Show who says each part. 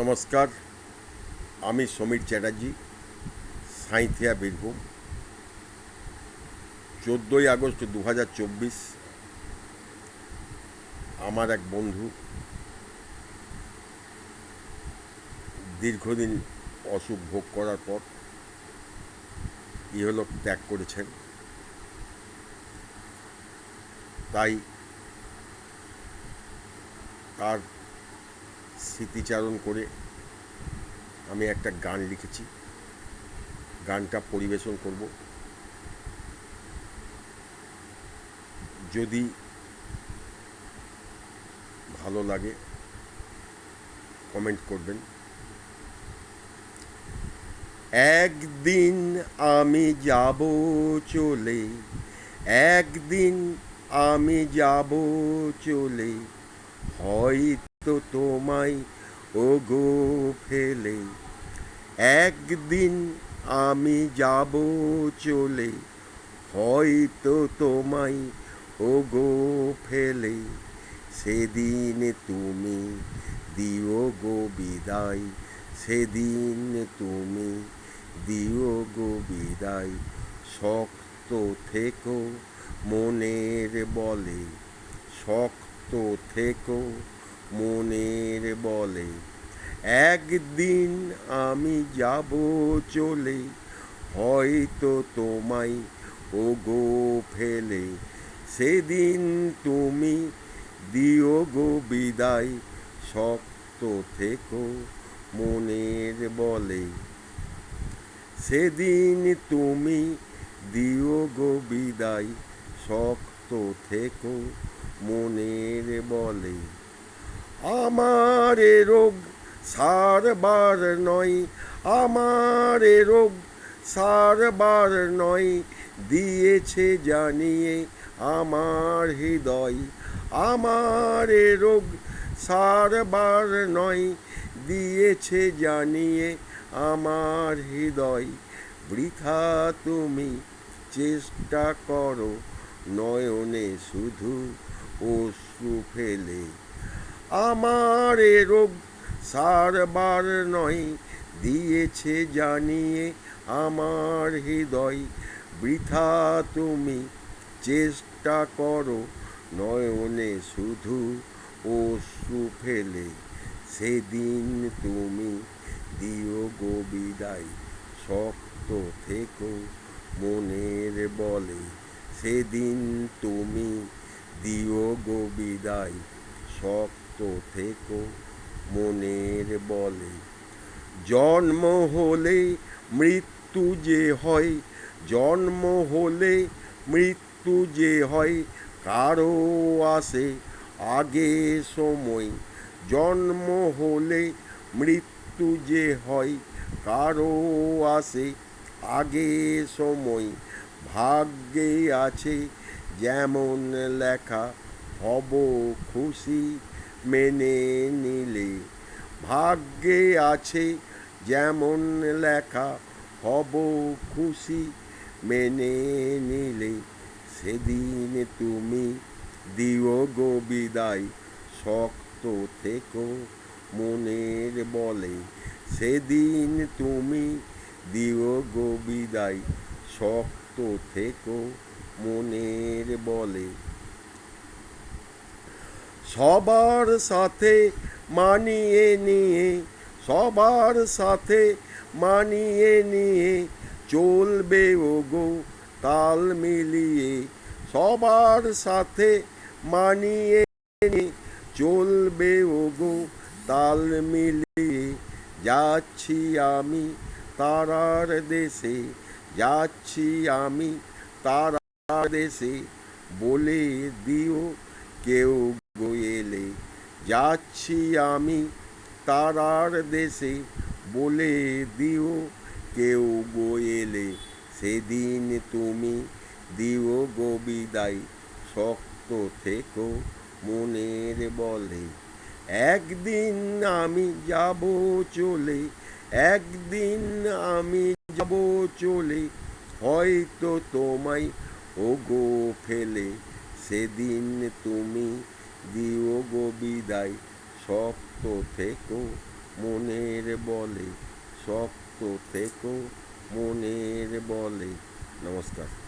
Speaker 1: নমস্কার, আমি সমীর চ্যাটার্জি, সাঁইথিয়া বীরভূম। চোদ্দোই আগস্ট দু চব্বিশ, আমার এক বন্ধু দীর্ঘদিন অসুখ ভোগ করার পর ইহলোক ত্যাগ করেছেন। তাই তার স্মৃতিচারণ করে আমি একটা গান লিখেছি। গানটা পরিবেশন করব। যদি ভালো লাগে, কমেন্ট করবেন। একদিন আমি যাব চলে, একদিন আমি যাব চলে হয়তো তোমায় ও গো ফেলে। একদিন আমি যাব চলে, হয়তো তোমায় ও গো ফেলে। সেদিন তুমি দিও গো বিদায়, সেদিন তুমি দিও গো বিদায়। শক্ত থেকো মনের বলে, শক্ত থেকো মনের বলে, একদিন আমি যাব চলে, হয়তো তোমায় গো ফেলে। সেদিন তুমি দিও গো বিদায়, শক্ত থেকো মনের বলে। সেদিন তুমি দিও গো বিদায়, শক্ত থেকো মনের বলে। আমার রোগ সারবার নয়, আমার রোগ সারবার নয়, দিয়েছে জানিয়ে আমার হৃদয়। আমার রোগ সারবার নয়, দিয়েছে জানিয়ে আমার হৃদয়। বৃথা তুমি চেষ্টা করো, নয়নে শুধু অশ্রু ফেলে। আমার রোগ সারবার নয়, দিয়েছে জানিয়ে আমার হৃদয়। বৃথা তুমি চেষ্টা করো নয়নে শুধু অশ্রু ফেলে। সেদিন তুমি দিও গো বিদায়, শক্ত থেকো মনের বলে। সেদিন তুমি দিও গো বিদায়, শক্ত থেকো মনের বলে। জন্ম হলে মৃত্যু যে হয়, জন্ম হলে মৃত্যু যে হয়, কারও আসে আগে সময়। জন্ম হলে মৃত্যু যে হয়, কারও আসে আগে সময়। ভাগ্যে আছে যেমন লেখা, হব খুশি মেনে নিলে। ভাগ্যে আছে যেমন লেখা, হব খুশি। মেনে নিলে সেদিন তুমি দিও গো বিদায়। শক্ত থেকো মনের বলে। সেদিন তুমি দিও গো বিদায়। শক্ত থেকো মনের বলে। সবার সাথে মানিয়ে নিয়ে, সবার সাথে মানিয়ে নিয়ে চলবে ও গো তাল মিলিয়ে, সবার সাথে মানিয়ে নিয়ে চলবে ও গো তাল মিলিয়ে। যাচ্ছি আমি তারার দেশে, যাচ্ছি আমি তারার দেশে, বলে দিও কেউ গোয়েলে যাচ্ছি আমি তারার দেশে, বলে দিও কেউ গোয়েলে সেদিন তুমি দিও গো বিদায়। শক্ত থেকো মনের বলে, একদিন আমি যাব চলে, একদিন আমি যাব চলে, হয়তো তোমায় ও গো ফেলে, সেদিন তুমি দিও গো বিদায় শক্ত থেকো মনের বলে শক্ত থেকো মনের বলে। নমস্কার।